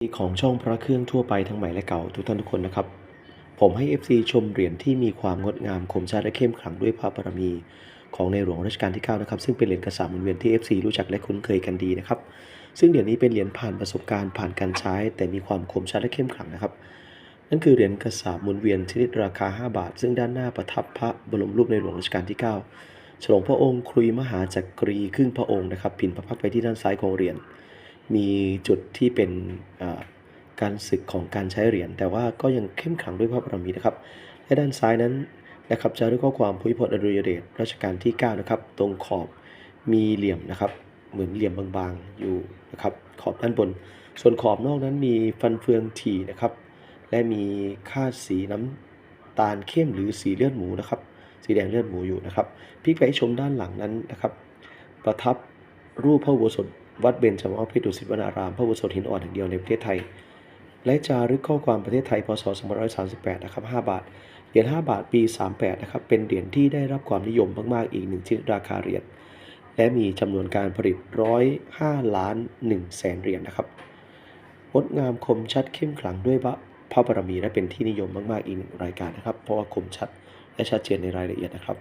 ของช่องพระเครื่องทั่วไปทั้งใหม่และเก่าทุกท่านทุกคนนะครับ ผมให้ FC ชมเหรียญที่มีความงดงามคมชัดและเข้มขลังด้วยพระบารมี ของในหลวงรัชกาลที่9นะครับซึ่งเป็นเหรียญกระสาบหมุนเวียนที่ FC รู้จักและคุ้นเคยกันดีนะครับซึ่งเหรียญนี้เป็นเหรียญผ่านประสบการณ์ผ่านการใช้ แต่มีความคมชัดและเข้มขลังนะครับ นั่นคือเหรียญกระสาบหมุนเวียนชนิดราคา 5 บาท ซึ่งด้านหน้าประทับพระบรมรูปในหลวงรัชกาลที่ 9 ฉลองพระองค์ครุยมหาจักรีครึ่งพระองค์นะครับพินพระพักไว้ที่ด้านซ้ายของเหรียญ มีจุดที่เป็นการศึกของการใช้เหรียญแต่ว่าก็ยังเข้มขลังด้วยพระบารมีนะครับ และด้านซ้ายนั้นนะครับจะด้วยข้อความภูมิพลอดุลยเดชรัชกาลที่9นะครับตรงขอบมีเหลี่ยมนะครับ เหมือนเหลี่ยมบางๆอยู่นะครับขอบด้านบน ส่วนขอบนอกนั้นมีฟันเฟืองถี่นะครับ และมีค่าดสีน้ำตาลเข้มหรือสีเลือดหมูนะครับ สีแดงเลือดหมูอยู่นะครับพลิกไปชมด้านหลังนั้นนะครับ ประทับรูปพระอุโบสถ วัดเบญจมาภิดุสิตวนารามพระอุโบสถหินอ่อนแห่งเดียวในประเทศไทย และจารึกข้อความประเทศไทยพศ2538นะครับ5บาท เหรียญ5บาทปี 38นะครับเป็นเหรียญที่ได้รับความนิยมมากๆอีกหนึ่งชนิดราคาเหรียญและมีจำนวนการผลิต 105 ล้าน1แสนเหรียญนะครับงดงามคมชัดเข้มขลังด้วยพระพระบารมีและเป็นที่นิยมมากๆอีกหนึ่งรายการนะครับ เพราะว่าคมชัดและชัดเจนในรายละเอียดนะครับ